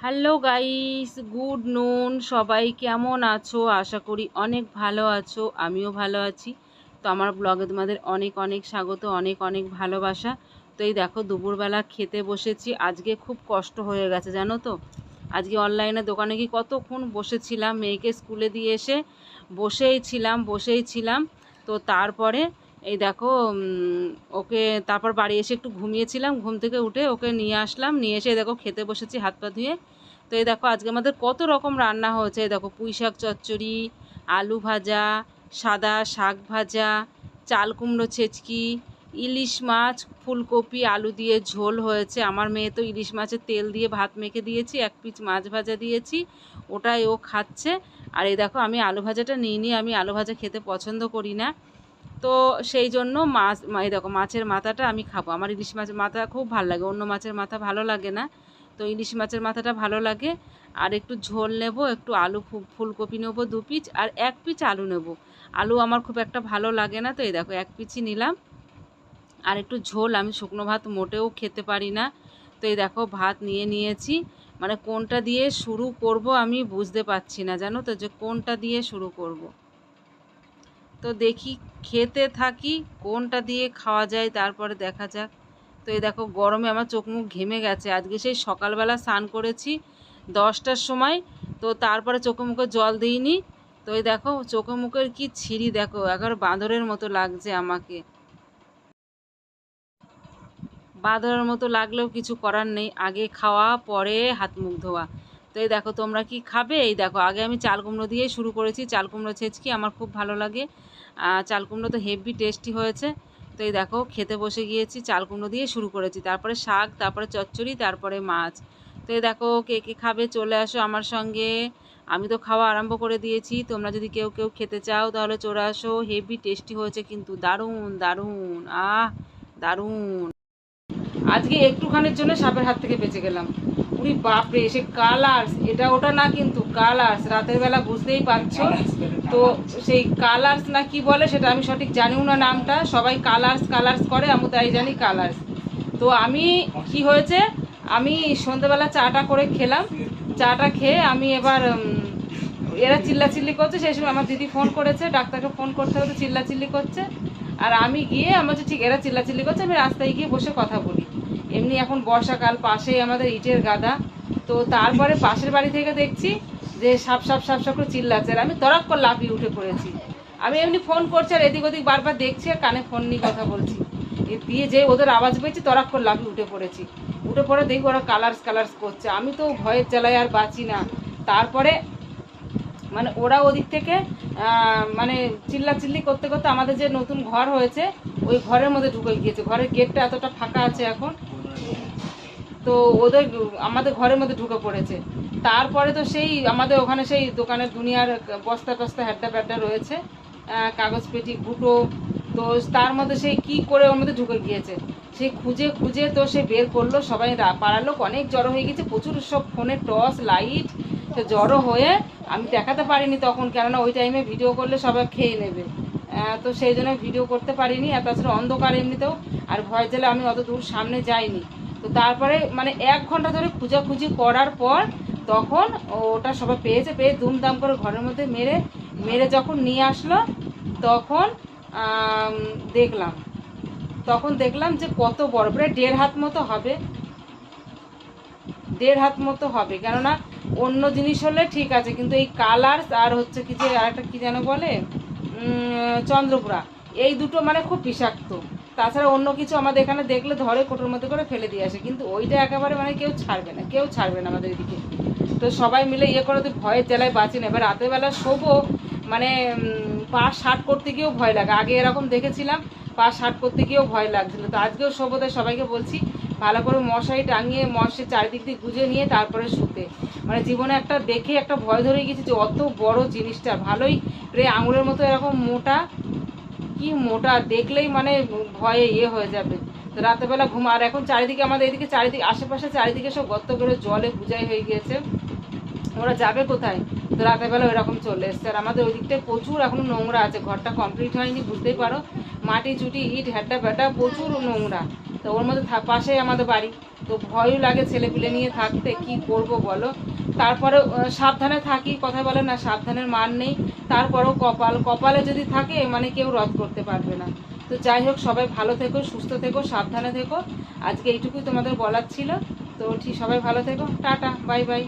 Hello guys, good নুন। সবাই কেমন আছো? আশা করি অনেক ভালো আছো, আমিও ভালো আছি। তো আমার ব্লগে তোমাদের অনেক অনেক স্বাগত, অনেক অনেক ভালোবাসা। তো এই দেখো, দুপুরবেলা খেতে বসেছি। আজকে খুব কষ্ট হয়ে গেছে, জানো তো? আজকে অনলাইনে দোকানে গিয়ে কতক্ষণ বসেছিলাম, মেয়েকে স্কুলে দিয়ে এসে বসেই ছিলাম বসেই ছিলাম। তো তারপরে এই দেখো ওকে তারপর বাড়ি এসে একটু ঘুমিয়েছিলাম, ঘুম থেকে উঠে ওকে নিয়ে আসলাম, নিয়ে এসে দেখো খেতে বসেছি, হাত পা ধুয়ে। তো এই দেখো, আজকে আমাদের কত রকম রান্না হয়েছে দেখো পুঁই শাক চচ্চড়ি, আলু ভাজা, সাদা শাক ভাজা, চাল কুমড়ো ছেচকি, ইলিশ মাছ, ফুলকপি, আলু দিয়ে ঝোল হয়েছে। আমার মেয়ে তো ইলিশ মাছের তেল দিয়ে ভাত মেখে দিয়েছি, এক পিচ মাছ ভাজা দিয়েছি, ওটাই ও খাচ্ছে। আর এই দেখো, আমি আলু ভাজাটা নিয়ে নিয়ে আমি আলু ভাজা খেতে পছন্দ করি না। তো সেই জন্য মাছ দেখো মাছের মাথাটা আমি খাব। আমার ইলিশ মাছের মাথা খুব ভালো লাগে, অন্য মাছের মাথা ভালো লাগে না। তো ইলিশ মাছের মাথাটা ভালো লাগে। আর একটু ঝোল নেব, একটু আলু ফুলকপি নেব দু পিচ, আর এক পিচ আলু নেব। আলু আমার খুব একটা ভালো লাগে না, তো এই দেখো এক পিচই নিলাম। আর একটু ঝোল, আমি শুকনো ভাত মোটেও খেতে পারি না। তো এই দেখো ভাত নিয়ে নিয়েছি। মানে কোনটা দিয়ে শুরু করব আমি বুঝতে পারছি না, জানো তো? যে কোনটা দিয়ে শুরু করব। তো দেখি খেতে থাকি, কোনটা দিয়ে খাওয়া যায় তারপরে দেখা যাক। তো এই দেখো, গরমে আমার চোখ মুখ ঘেমে গেছে। আজকে সেই সকালবেলা স্নান করেছি দশটার সময়, তো তারপরে চোখে মুখে জল দিইনি। তো এই দেখো, চোখে মুখের কি ছিঁড়ি দেখো, একবার বাঁদরের মতো লাগছে আমাকে। বাঁদরের মতো লাগলেও কিছু করার নেই, আগে খাওয়া, পরে হাত মুখ ধোয়া। এই দেখো তোমরা কি খাবে? এই দেখো, আগে আমি চাল কুমড়ো দিয়েই শুরু করেছি। চাল কুমড়ো ছেচকি আমার খুব ভালো লাগে। চাল কুমড়ো তো হেভি টেস্টি হয়েছে। তো এই দেখো, খেতে বসে গিয়েছি, চাল কুমড়ো দিয়ে শুরু করেছি। তারপরে শাক, তারপরে চচ্চড়ি, তারপরে মাছ। তো এই দেখো, কে কে খাবে চলে আসো আমার সঙ্গে। আমি তো খাওয়া আরম্ভ করে দিয়েছি। তোমরা যদি কেউ কেউ খেতে চাও, তাহলে চলে আসো। হেভি টেস্টি হয়েছে কিন্তু, দারুণ দারুণ। আহ, দারুণ। আজকে একটুখানির জন্য সাপের হাত থেকে বেঁচে গেলাম। উরি বাপরে, সে কালার্স। এটা ওটা না কিন্তু, কালার্স। রাতের বেলা বুঝতেই পারছ? তো সেই কালার্স না কি বলে, সেটা আমি সঠিক জানিও না নামটা। সবাই কালার্স কালার্স করে, আমি তাই জানি কালার্স। তো আমি, কি হয়েছে? আমি সন্ধ্যেবেলা চাটা করে খেলাম। চাটা খেয়ে আমি এবার এরা চিল্লাচিল্লি করছে, সেই সময় আমার দিদি ফোন করেছে, ডাক্তারকে ফোন করতে হতে চিল্লাচিল্লি করছে। আর আমি গিয়ে, আমার ঠিক এরা চিল্লাচিল্লি করছে, আমি রাস্তায় গিয়ে বসে কথা বলি। এমনি এখন বর্ষাকাল, পাশেই আমাদের ইটের গাদা। তো তারপরে পাশের বাড়ি থেকে দেখছি যে সাপ সাপ সাপ সাপ করে চিল্লাচ্ছে আর আমি তরক করে লাফিয়ে উঠে পড়েছি। আমি এমনি ফোন করছি আর এদিক ওদিক বারবার দেখছি আর কানে ফোন নিয়ে কথা বলছি। দিয়ে যে ওদের আওয়াজ পেয়েছি তরাক করে লাফিয়ে উঠে পড়েছি। উঠে পড়ে দেখি ওরা কালার্স কালার্স করছে। আমি তো ভয়ের জ্বালায় আর বাঁচি না। তারপরে মানে ওরা ওদিক থেকে মানে চিল্লাচিল্লি করতে করতে আমাদের যে নতুন ঘর হয়েছে, ওই ঘরের মধ্যে ঢুকে গিয়েছে। ঘরের গেটটা এতটা ফাঁকা আছে এখন। তো ওদের আমাদের ঘরের মধ্যে ঢুকে পড়েছে। তারপরে তো সেই আমাদের ওখানে সেই দোকানের দুনিয়ার বস্তা টস্তা, হ্যাড্ডা প্যাড্ডা রয়েছে কাগজ পেটি গুটো তো তার মধ্যে সেই কি করে ওর মধ্যে ঢুকে গিয়েছে? সে খুঁজে খুঁজে তো সে বের করল, সবাই পাড়ার লোক অনেক জড়ো হয়ে গেছে প্রচুর সব ফোনে টর্চ, লাইট, তো জড়ো হয়ে আমি দেখাতে পারিনি তখন, কেননা ওই টাইমে ভিডিও করলে সবাই খেয়ে নেবে। তো সেই জন্য ভিডিও করতে পারিনি, আর তাছাড়া অন্ধকার এমনিতেও, আর ভয় জেলে আমি অত দূর সামনে যাইনি। তো তারপরে মানে এক ঘণ্টা ধরে খুঁজাখুঁজি করার পর তখন ওটা সবাই পেয়েছে, পেয়ে দুমদাম করে ঘরের মধ্যে মেরে মেরে যখন নিয়ে আসলো, তখন দেখলাম। তখন দেখলাম যে কত বড়, প্রায় দেড় হাত মতো হবে। দেড় হাত মতো হবে, কেননা অন্য জিনিস হলে ঠিক আছে, কিন্তু এই কালার আর হচ্ছে কি যে আর একটা কি যেন বলে? চন্দ্রপুরা। এই দুটো মানে খুব বিষাক্ত। তাছাড়া অন্য কিছু আমাদের এখানে দেখলে ধরে কোটোর মধ্যে করে ফেলে দিয়ে আসে। কিন্তু ওইটা একেবারে মানে কেউ ছাড়বে না, কেউ ছাড়বে না আমাদের এদিকে। তো সবাই মিলে ইয়ে করে তো ভয়ের জ্বালায় বাঁচি না। এবার রাতের বেলা শোবো মানে পা শার্ট করতে গিয়েও ভয় লাগে। আগে এরকম দেখেছিলাম, পা শার্ট করতে গিয়েও ভয় লাগছিল। তো আজকেও শোবো, তাই সবাইকে বলছি, ভালো করে মশারি টাঙিয়ে, মশারি চারিদিক দিয়ে গুজে নিয়ে তারপরে শুতে। মানে জীবনে একটা দেখে একটা ভয় ধরে গেছে যে, অত বড় জিনিসটা, ভালোই প্রায় আঙুলের মতো এরকম মোটা, কি মোটা, দেখলেই মানে ভয়ে ইয়ে হয়ে যাবে। তো রাতেরবেলা ঘুম, আর এখন চারিদিকে আমাদের এদিকে চারিদিকে, আশেপাশে চারিদিকে সব গর্ত করে জলে বুঝাই হয়ে গিয়েছে। ওরা যাবে কোথায়? তো রাতের বেলা ওইরকম চলে এসছে। আর আমাদের ওই দিকটায় প্রচুর এখনও নোংরা আছে, ঘরটা কমপ্লিট হয়নি, বুঝতেই পারো। মাটি চুটি ইট হ্যাড্ডা ব্যাটা প্রচুর নোংরা। তো ওর মধ্যে পাশেই আমাদের বাড়ি। তো ভয়ও লাগে ছেলেপিলে নিয়ে থাকতে, কি করব বলো? তারপরে সাবধানে থাকি কথা বলে না, সাবধানের মান নেই। তারপরেও কপাল, কপালে যদি থাকে মানে কেউ রদ করতে পারবে না। তো যাই হোক, সবাই ভালো থেকো, সুস্থ থেকো, সাবধানে থেকো। আজকে এইটুকুই তোমাদের বলার ছিল। তো ঠিক, সবাই ভালো থেকো। Tata, bye bye.